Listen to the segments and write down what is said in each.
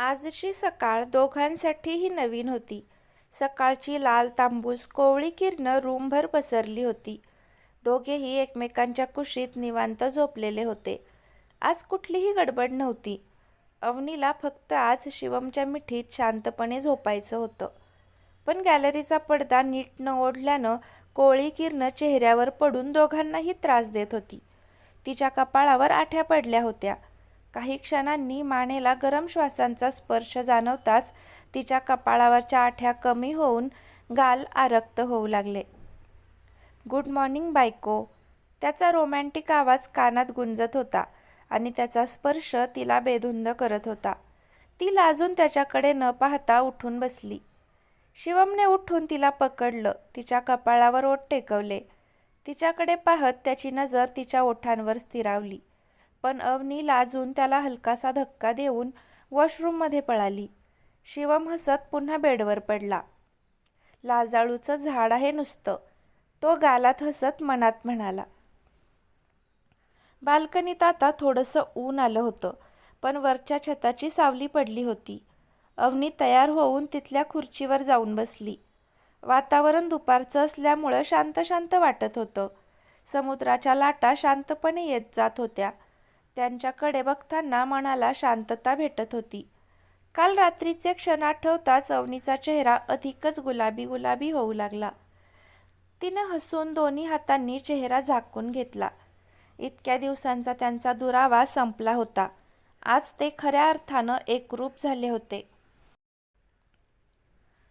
आजची सकाळ दोघांसाठीही नवीन होती. सकाळची लाल तांबूस कोवळी किरणं रूमभर पसरली होती. दोघेही एकमेकांच्या कुशीत निवांत झोपलेले होते. आज कुठलीही गडबड नव्हती. अवनीला फक्त आज शिवमच्या मिठीत शांतपणे झोपायचं होतं. पण गॅलरीचा पडदा नीट न ओढल्यानं कोळी किरणं चेहऱ्यावर पडून दोघांनाही त्रास देत होती. तिच्या कपाळावर आठ्या पडल्या होत्या. काही क्षणांनी मानेला गरम श्वासांचा स्पर्श जाणवताच तिच्या कपाळावरच्या आठ्या कमी होऊन गाल आरक्त होऊ लागले. गुड मॉर्निंग बायको. त्याचा रोमँटिक आवाज कानात गुंजत होता आणि त्याचा स्पर्श तिला बेधुंद करत होता. ती लाजून त्याच्याकडे न पाहता उठून बसली. शिवमने उठून तिला पकडलं. तिच्या कपाळावर ओठ टेकवले. तिच्याकडे पाहत त्याची नजर तिच्या ओठांवर स्थिरावली. पण अवनी लाजून त्याला हलकासा धक्का देऊन वॉशरूममध्ये पळाली. शिवम हसत पुन्हा बेडवर पडला. लाजाळूचं झाड आहे नुसतं, तो गालात हसत मनात म्हणाला. बाल्कनीत आता थोडंसं ऊन आलं होतं, पण वरच्या छताची सावली पडली होती. अवनी तयार होऊन तिथल्या खुर्चीवर जाऊन बसली. वातावरण दुपारचं असल्यामुळं शांत शांत वाटत होतं. समुद्राच्या लाटा शांतपणे येत जात होत्या. त्यांच्याकडे बघताना मनाला शांतता भेटत होती. काल रात्रीचे क्षण आठवताच अवनीचा चेहरा अधिकच गुलाबी गुलाबी होऊ लागला. तिनं हसून दोन्ही हातांनी चेहरा झाकून घेतला. इतक्या दिवसांचा त्यांचा दुरावा संपला होता. आज ते खऱ्या अर्थानं एकरूप झाले होते.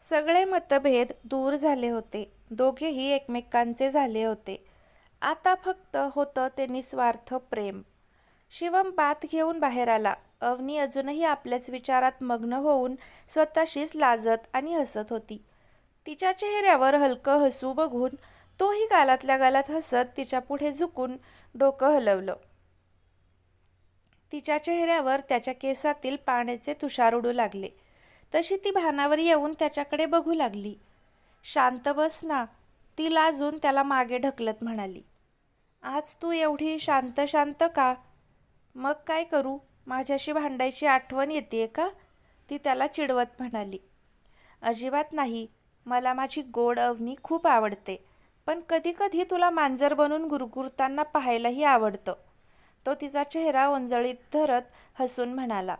सगळे मतभेद दूर झाले होते. दोघेही एकमेकांचे झाले होते. आता फक्त होतं ते निस्वार्थ प्रेम. शिवम बाथ घेऊन बाहेर आला. अवनी अजूनही आपल्याच विचारात मग्न होऊन स्वतःशीच लाजत आणि हसत होती. तिच्या चेहऱ्यावर हलकं हसू बघून तोही गालातल्या गालात हसत तिच्या पुढे झुकून डोकं हलवलं. तिच्या चेहऱ्यावर त्याच्या केसातील पाण्याचे तुषार उडू लागले. तशी ती भानावर येऊन त्याच्याकडे बघू लागली. शांत बस ना, ती लाजून त्याला मागे ढकलत म्हणाली. आज तू एवढी शांत शांत का? मग काय करू? माझ्याशी भांडायची आठवण येते का? ती त्याला चिडवत म्हणाली. अजिबात नाही. मला माझी गोड अवनी खूप आवडते. पण कधी कधी तुला मांजर बनून गुरगुरताना पाहायलाही आवडतं. तो तिचा चेहरा ओंजळीत धरत हसून म्हणाला.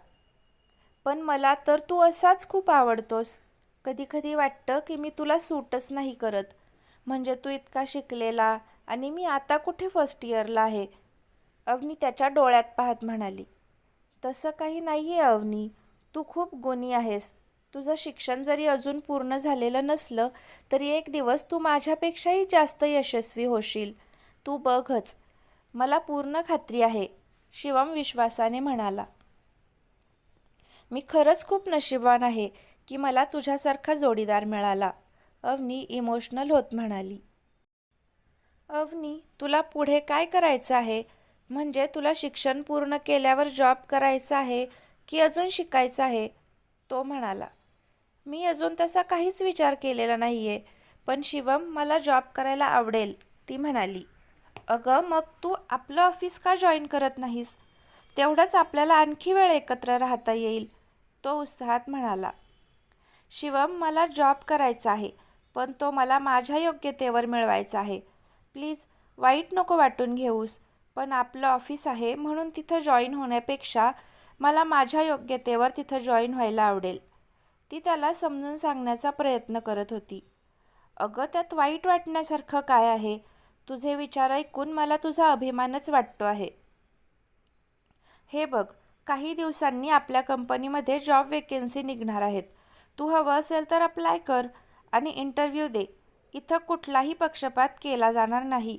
पण मला तर तू असाच खूप आवडतोस. कधी कधी वाटतं की मी तुला सूटच नाही करत. म्हणजे तू इतका शिकलेला आणि मी आता कुठे फर्स्ट इयरला आहे. अवनी त्याच्या डोळ्यात पाहत म्हणाली. तसं काही नाही आहे अवनी. तू खूप गुणी आहेस. तुझं शिक्षण जरी अजून पूर्ण झालेलं नसलं तरी एक दिवस तू माझ्यापेक्षाही जास्त यशस्वी होशील. तू बघच. मला पूर्ण खात्री आहे, शिवम विश्वासाने म्हणाला. मी खरंच खूप नशिबवान आहे की मला तुझ्यासारखा जोडीदार मिळाला, अवनी इमोशनल होत म्हणाली. अवनी, तुला पुढे काय करायचं आहे? म्हणजे तुला शिक्षण पूर्ण केल्यावर जॉब करायचा आहे की अजून शिकायचं आहे? तो म्हणाला. मी अजून तसा काहीच विचार केलेला नाही आहे पण शिवम, मला जॉब करायला आवडेल, ती म्हणाली. अगं मग तू आपलं ऑफिस का जॉईन करत नाहीस? तेवढंच आपल्याला आणखी वेळ एकत्र राहता येईल, तो उत्साहात म्हणाला. शिवम, मला जॉब करायचा आहे, पण तो मला माझ्या योग्यतेवर मिळवायचा आहे. प्लीज वाईट नको वाटून घेऊस, पण आपलं ऑफिस आहे म्हणून तिथं जॉईन होण्यापेक्षा मला माझ्या योग्यतेवर तिथं जॉईन व्हायला आवडेल. ती त्याला समजून सांगण्याचा प्रयत्न करत होती. अगं त्यात वाईट वाटण्यासारखं काय आहे? तुझे विचार ऐकून मला तुझा अभिमानच वाटतो आहे. हे बघ, काही दिवसांनी आपल्या कंपनीमध्ये जॉब वेकेन्सी निघणार आहेत. तू हवं असेल तर अप्लाय कर आणि इंटरव्ह्यू दे. इथं कुठलाही पक्षपात केला जाणार नाही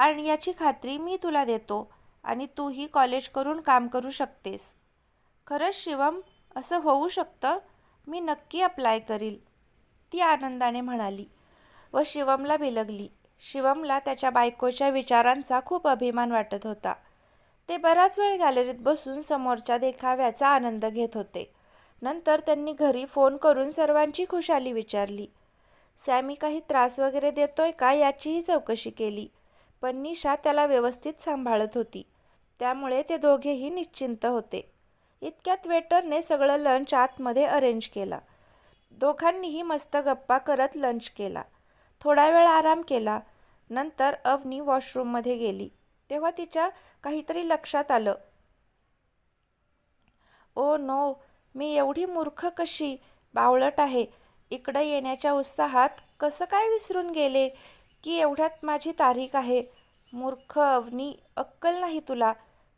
आणि याची खात्री मी तुला देतो आणि तूही कॉलेज करून काम करू शकतेस. खरंच शिवम, असं होऊ शकतं? मी नक्की अप्लाय करील, ती आनंदाने म्हणाली व शिवमला बिलगली. शिवमला त्याच्या बायकोच्या विचारांचा खूप अभिमान वाटत होता. ते बराच वेळ गॅलरीत बसून समोरच्या देखाव्याचा आनंद घेत होते. नंतर त्यांनी घरी फोन करून सर्वांची खुशाली विचारली. सॅमी काही त्रास वगैरे देतोय का याचीही चौकशी केली. पण निशा त्याला व्यवस्थित सांभाळत होती. त्यामुळे ते दोघेही निश्चिंत होते. इतक्यात वेटरने सगळं लंच आतमध्ये अरेंज केलं. दोघांनीही मस्त गप्पा करत लंच केला. थोडा वेळ आराम केला. नंतर अवनी वॉशरूममध्ये गेली. तेव्हा तिच्या काहीतरी लक्षात आलं. ओ नो मी एवढी मूर्ख कशी? बावळट आहे. इकडं येण्याच्या उत्साहात कसं काय विसरून गेले? की एवढ्यात माझी तारीख आहे. मूर्ख अवनी अक्कल नाही तुला.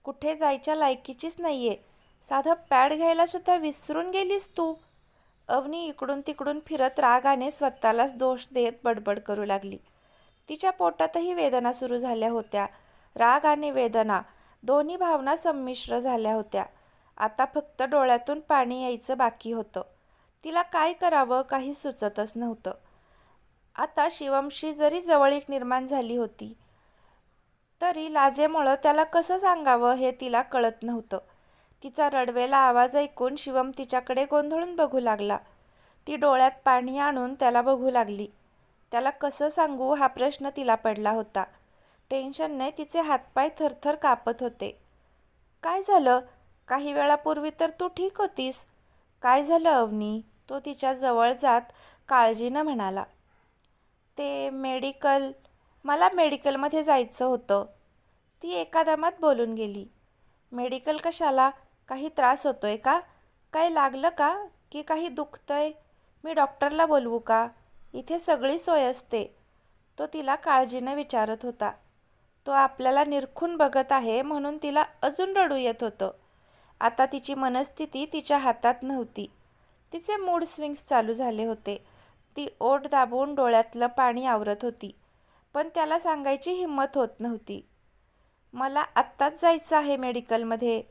कुठे जायच्या लायकीचीच नाही आहे साधं पॅड घ्यायलासुद्धा विसरून गेलीस तू. अवनी इकडून तिकडून फिरत रागाने स्वतःलाच दोष देत बडबड करू लागली. तिच्या पोटातही वेदना सुरू झाल्या होत्या. राग आणि वेदना दोन्ही भावना संमिश्र झाल्या होत्या. आता फक्त डोळ्यातून पाणी यायचं बाकी होतं. तिला काय करावं काही सुचतच नव्हतं. आता शिवमशी जरी जवळीक निर्माण झाली होती तरी लाजेमुळं त्याला कसं सांगावं हे तिला कळत नव्हतं. तिचा रडवेला आवाज ऐकून शिवम तिच्याकडे गोंधळून बघू लागला. ती डोळ्यात पाणी आणून त्याला बघू लागली. त्याला कसं सांगू हा प्रश्न तिला पडला होता. टेन्शनने तिचे हातपाय थरथर कापत होते. काय झालं? काही वेळापूर्वी तर तू ठीक होतीस. काय झालं अवनी? तो तिच्या जवळ जात काळजीनं म्हणाला. ते मेडिकल मला मेडिकलमध्ये जायचं होतं. ती एका दमात बोलून गेली. मेडिकल कशाला? काही त्रास होतो आहे का? काय लागलं का? की काही दुखतं आहे मी डॉक्टरला बोलवू का? इथे सगळी सोय असते. तो तिला काळजीनं विचारत होता. तो आपल्याला निरखून बघत आहे म्हणून तिला अजून रडू येत होतं. आता तिची मनस्थिती तिच्या हातात नव्हती. तिचे मूड स्विंग्स चालू झाले होते. ती ओठ दाबून डोळ्यातलं पाणी आवरत होती. पण त्याला सांगायची हिंमत होत नव्हती. मला आत्ताच जायचं आहे मेडिकलमध्ये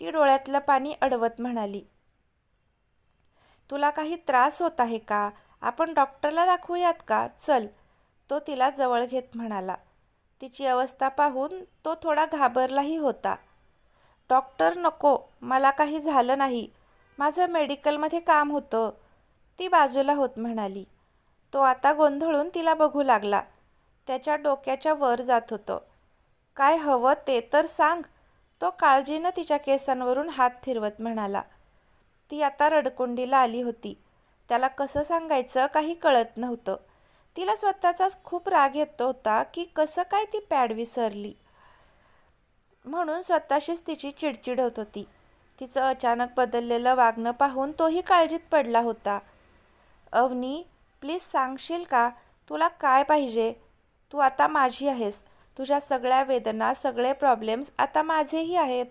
ती डोळ्यातलं पाणी अडवत म्हणाली. तुला काही त्रास होत आहे का? आपण डॉक्टरला दाखवूयात का? चल तो तिला जवळ घेत म्हणाला. तिची अवस्था पाहून तो थोडा घाबरलाही होता. डॉक्टर नको मला काही झालं नाही. माझं मेडिकलमध्ये काम होतं. ती बाजूला होत म्हणाली. तो आता गोंधळून तिला बघू लागला. त्याच्या डोक्याच्या वर जात होतं. काय हवं ते तर सांग. तो काळजीनं तिच्या केसांवरून हात फिरवत म्हणाला. ती आता रडकुंडीला आली होती. त्याला कसं सांगायचं काही कळत नव्हतं. तिला स्वतःचाच खूप राग येत होता की कसं काय ती पॅड विसरली. म्हणून स्वतःशीच तिची चिडचिड होत होती. तिचं अचानक बदललेलं वागणं पाहून तोही काळजीत पडला होता. अवनी प्लीज सांगशील का? तुला काय पाहिजे? तू आता माझी आहेस. तुझ्या सगळ्या वेदना सगळे प्रॉब्लेम्स आता माझेही आहेत.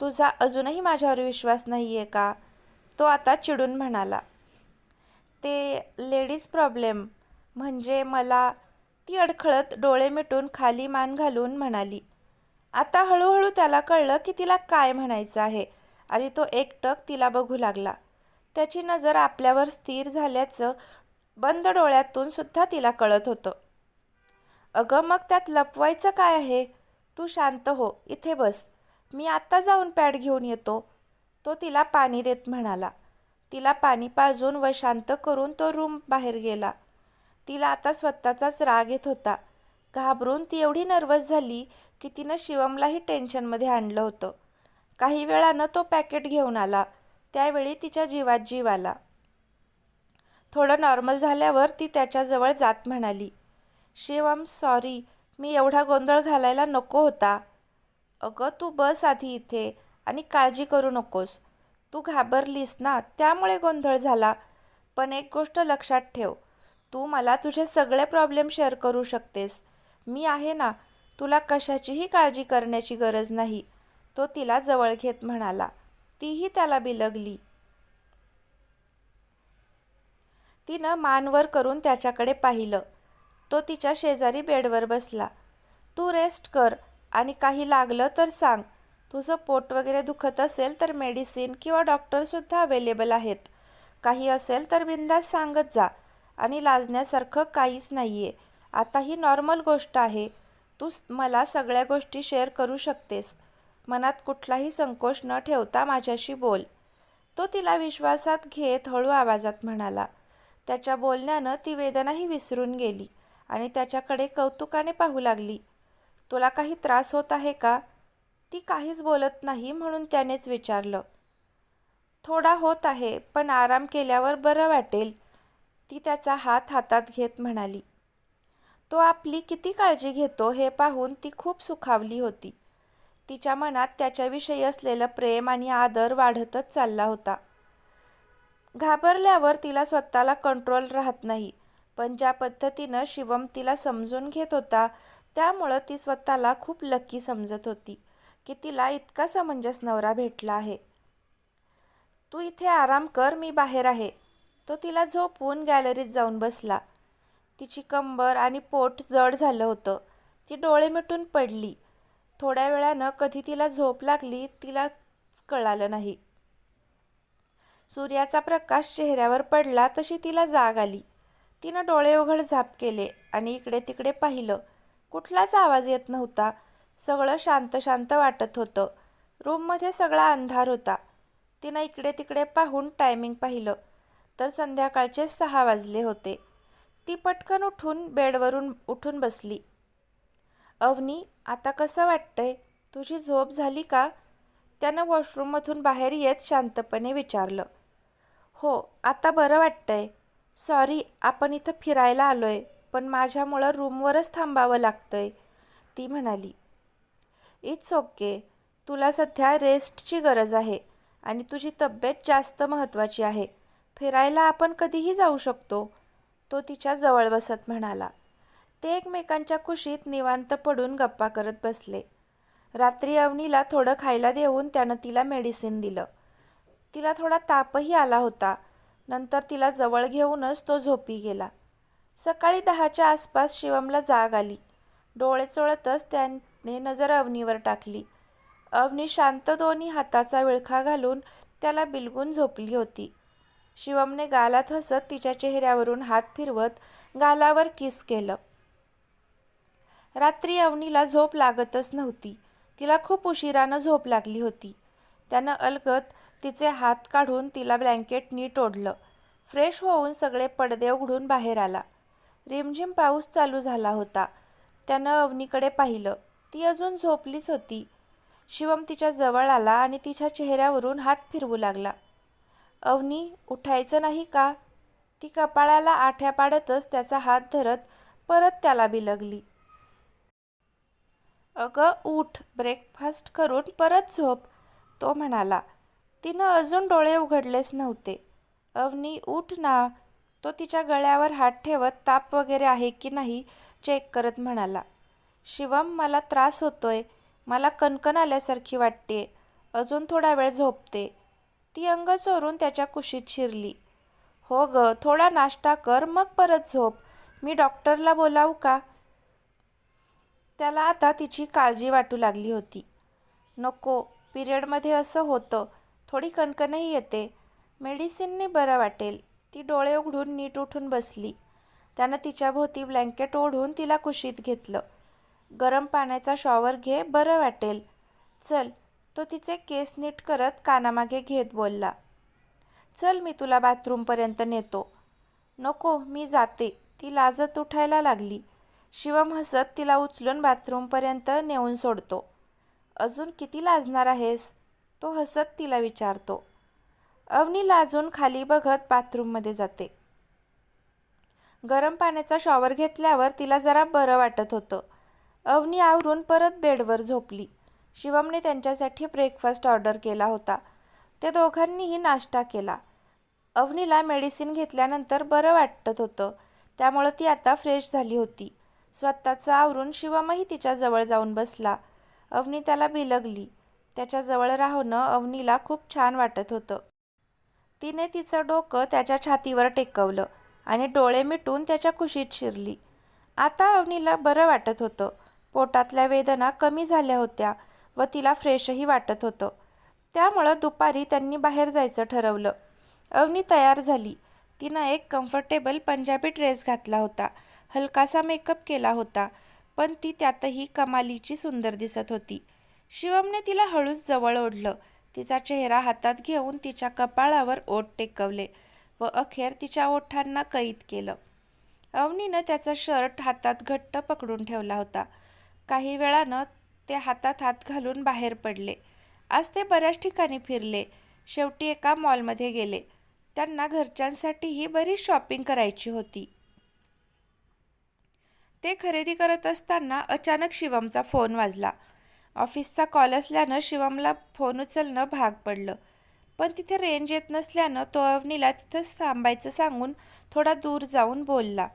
तुझा अजूनही माझ्यावर विश्वास नाही आहे का? तो आता चिडून म्हणाला. ते लेडीज प्रॉब्लेम म्हणजे मला ती अडखळत डोळे मिटून खाली मान घालून म्हणाली. आता हळूहळू त्याला कळलं की तिला काय म्हणायचं आहे. आणि तो एकटक तिला बघू लागला. त्याची नजर आपल्यावर स्थिर झाल्याचं बंद डोळ्यातून सुद्धा तिला कळत होतं. अगं मग त्यात लपवायचं काय आहे? तू शांत हो इथे बस. मी आत्ता जाऊन पॅड घेऊन येतो. तो तिला पाणी देत म्हणाला. तिला पाणी पाजून व शांत करून तो रूम बाहेर गेला. तिला आता स्वतःचाच राग येत होता. घाबरून ती एवढी नर्वस झाली की तिनं शिवमलाही टेन्शनमध्ये आणलं होतं. काही वेळानं तो पॅकेट घेऊन आला. त्यावेळी तिच्या जीवात जीव आला. थोडं नॉर्मल झाल्यावर ती त्याच्याजवळ जात म्हणाली शिवम सॉरी मी एवढा गोंधळ घालायला नको होता. अगं तू बस आधी इथे आणि काळजी करू नकोस. तू घाबरलीस ना त्यामुळे गोंधळ झाला. पण एक गोष्ट लक्षात ठेव तू मला तुझे सगळे प्रॉब्लेम शेअर करू शकतेस. मी आहे ना तुला कशाचीही काळजी करण्याची गरज नाही. तो तिला जवळ घेत म्हणाला. तीही त्याला बिलगली. तिनं मानवर करून त्याच्याकडे पाहिलं. तो तिच्या शेजारी बेडवर बसला. तू रेस्ट कर आणि काही लागलं तर सांग. तुझं पोट वगैरे दुखत असेल तर मेडिसिन किंवा डॉक्टरसुद्धा अवेलेबल आहेत. काही असेल तर बिंदास सांगत जा आणि लाजण्यासारखं काहीच नाही आहे आता ही नॉर्मल गोष्ट आहे. तू मला सगळ्या गोष्टी शेअर करू शकतेस. मनात कुठलाही संकोच न ठेवता माझ्याशी बोल. तो तिला विश्वासात घेत हळू आवाजात म्हणाला. त्याच्या बोलण्यानं ती वेदनाही विसरून गेली आणि त्याच्याकडे कौतुकाने पाहू लागली. तुला काही त्रास होत आहे का? ती काहीच बोलत नाही म्हणून त्यानेच विचारलं. थोडा होत आहे पण आराम केल्यावर बरं वाटेल ती त्याचा हात हातात घेत म्हणाली. तो आपली किती काळजी घेतो हे पाहून ती खूप सुखावली होती. तिच्या मनात त्याच्याविषयी असलेलं प्रेम आणि आदर वाढतच चालला होता. घाबरल्यावर तिला स्वतःला कंट्रोल राहत नाही पण ज्या पद्धतीनं शिवम तिला समजून घेत होता त्यामुळं ती स्वतःला खूप लकी समजत होती की तिला इतका समंजस नवरा भेटला आहे. तू इथे आराम कर मी बाहेर आहे. तो तिला झोपून गॅलरीत जाऊन बसला. तिची कंबर आणि पोट जड झालं होतं. ती डोळे मिटून पडली. थोड्या वेळानं कधी तिला झोप लागली तिलाच कळालं नाही. सूर्याचा प्रकाश चेहऱ्यावर पडला तशी तिला जाग आली. तिनं डोळे उघड झाप केले आणि इकडे तिकडे पाहिलं. कुठलाच आवाज येत नव्हता. सगळं शांत शांत वाटत होतं. रूममध्ये सगळा अंधार होता. तिनं इकडे तिकडे पाहून टायमिंग पाहिलं. तर संध्याकाळचे सहा वाजले होते. ती पटकन उठून बेडवरून उठून बसली. अवनी आता कसं वाटतंय? तुझी झोप झाली का? त्यानं वॉशरूममधून बाहेर येत शांतपणे विचारलं. हो आता बरं वाटतंय. सॉरी आपण इथं फिरायला आलोय पण माझ्यामुळं रूमवरच थांबावं लागतंय ती म्हणाली. It's okay. तुला सध्या रेस्टची गरज आहे आणि तुझी तब्येत जास्त महत्त्वाची आहे. फिरायला आपण कधीही जाऊ शकतो तो तिच्या जवळ बसत म्हणाला. ते एकमेकांच्या कुशीत निवांत पडून गप्पा करत बसले. रात्री अवनीला थोडं खायला देऊन त्यानं तिला मेडिसिन दिलं. तिला थोडा तापही आला होता. नंतर तिला जवळ घेऊनच तो झोपी गेला. सकाळी दहाच्या आसपास शिवमला जाग आली. डोळे चोळतच त्याने नजर अवनीवर टाकली. अवनी शांत दोन्ही हाताचा विळखा घालून त्याला बिलगून झोपली होती. शिवमने गालात हसत तिच्या चेहऱ्यावरून हात फिरवत गालावर किस केलं. रात्री अवनीला झोप लागतच नव्हती. तिला खूप उशिरानं झोप लागली होती. त्यानं अलगत तिचे हात काढून तिला ब्लँकेट नीट ओढलं. फ्रेश होऊन सगळे पडदे उघडून बाहेर आला. रिमझिम पाऊस चालू झाला होता. त्यानं अवनीकडे पाहिलं. ती अजून झोपलीच होती. शिवम तिच्या जवळ आला आणि तिच्या चेहऱ्यावरून हात फिरवू लागला. अवनी उठायचं नाही का? ती कपाळाला आठ्या पाडतच त्याचा हात धरत परत त्याला बिलगली. अगं उठ ब्रेकफास्ट करून परत झोप तो म्हणाला. तिनं अजून डोळे उघडलेच नव्हते. अवनी उठ ना. तो तिच्या गळ्यावर हात ठेवत ताप वगैरे आहे की नाही चेक करत म्हणाला. शिवम मला त्रास होतोय. मला कणकण आल्यासारखी वाटते अजून थोडा वेळ झोपते. ती अंग चोरून त्याच्या कुशीत शिरली. हो ग थोडा नाश्ता कर मग परत झोप. मी डॉक्टरला बोलावू का? त्याला आता तिची काळजी वाटू लागली होती. नको पिरियडमध्ये असं होतं. थोडी कणकणही येते. मेडिसिनने बरं वाटेल. ती डोळे उघडून नीट उठून बसली. त्यानं तिच्याभोवती ब्लँकेट ओढून तिला कुशीत घेतलं. गरम पाण्याचा शॉवर घे बरं वाटेल. चल तो तिचे केस नीट करत कानामागे घेत बोलला. चल मी तुला बाथरूमपर्यंत नेतो. नको मी जाते. ती लाजत उठायला लागली. शिवम हसत तिला उचलून बाथरूमपर्यंत नेऊन सोडतो. अजून किती लाजणार आहेस? तो हसत तिला विचारतो. अवनी लाजून खाली बघत बाथरूममध्ये जाते. गरम पाण्याचा शॉवर घेतल्यावर तिला जरा बरं वाटत होतं. अवनी आवरून परत बेडवर झोपली. शिवमने त्यांच्यासाठी ब्रेकफास्ट ऑर्डर केला होता. ते दोघांनीही नाश्ता केला. अवनीला मेडिसिन घेतल्यानंतर बरं वाटत होतं. त्यामुळं ती आता फ्रेश झाली होती. स्वतःचं आवरून शिवमही तिच्याजवळ जाऊन बसला. अवनी त्याला बिलगली. त्याच्याजवळ राहणं अवनीला खूप छान वाटत होतं. तिने तिचं डोकं त्याच्या छातीवर टेकवलं आणि डोळे मिटून त्याच्या खुशीत शिरली. आता अवनीला बरं वाटत होतं. पोटातल्या वेदना कमी झाल्या होत्या व तिला फ्रेशही वाटत होतं. त्यामुळं दुपारी त्यांनी बाहेर जायचं ठरवलं. अवनी तयार झाली. तिनं एक कम्फर्टेबल पंजाबी ड्रेस घातला होता. हलकासा मेकअप केला होता पण ती त्यातही कमालीची सुंदर दिसत होती. शिवमने तिला हळूच जवळ ओढलं. तिचा चेहरा हातात घेऊन तिच्या कपाळावर ओठ टेकवले व अखेर तिच्या ओठांना कैद केलं. अवनीनं त्याचा शर्ट हातात घट्ट पकडून ठेवला होता. काही वेळानं ते हातात हात घालून बाहेर पडले. आज ते बऱ्याच ठिकाणी फिरले. शेवटी एका मॉलमध्ये गेले. त्यांना घरच्यांसाठीही बरीच शॉपिंग करायची होती. ते खरेदी करत असताना अचानक शिवमचा फोन वाजला. ऑफिसचा कॉल असल्यानं शिवमला फोन उचलणं भाग पडलं. पण तिथे रेंज येत नसल्यानं तो अवनीला तिथंच थांबायचं सांगून थोडा दूर जाऊन बोलला.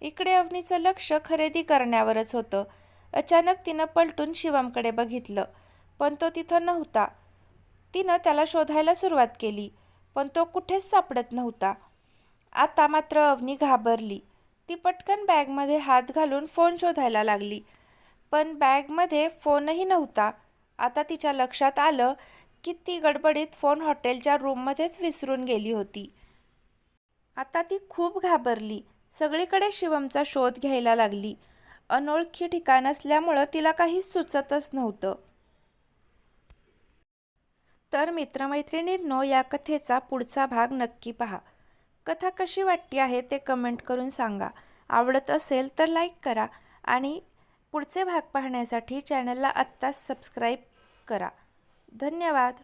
इकडे अवनीचं लक्ष खरेदी करण्यावरच होतं. अचानक तिनं पलटून शिवमकडे बघितलं पण तो तिथं नव्हता. तिनं त्याला शोधायला सुरुवात केली पण तो कुठेच सापडत नव्हता. आता मात्र अवनी घाबरली. ती पटकन बॅगमध्ये हात घालून फोन शोधायला लागली. पण बॅगमध्ये फोनही नव्हता. आता तिच्या लक्षात आलं की ती गडबडीत फोन हॉटेलच्या रूममध्येच विसरून गेली होती. आता ती खूप घाबरली. सगळीकडे शिवमचा शोध घ्यायला लागली. अनोळखी ठिकाण असल्यामुळं तिला काहीच सुचतच नव्हतं. तर मित्रमैत्रिणींनो या कथेचा पुढचा भाग नक्की पहा. कथा कशी वाटली आहे ते कमेंट करून सांगा. आवडत असेल तर लाईक करा आणि पुढचे भाग पाहण्यासाठी चॅनलला आत्ताच सबस्क्राईब करा. धन्यवाद.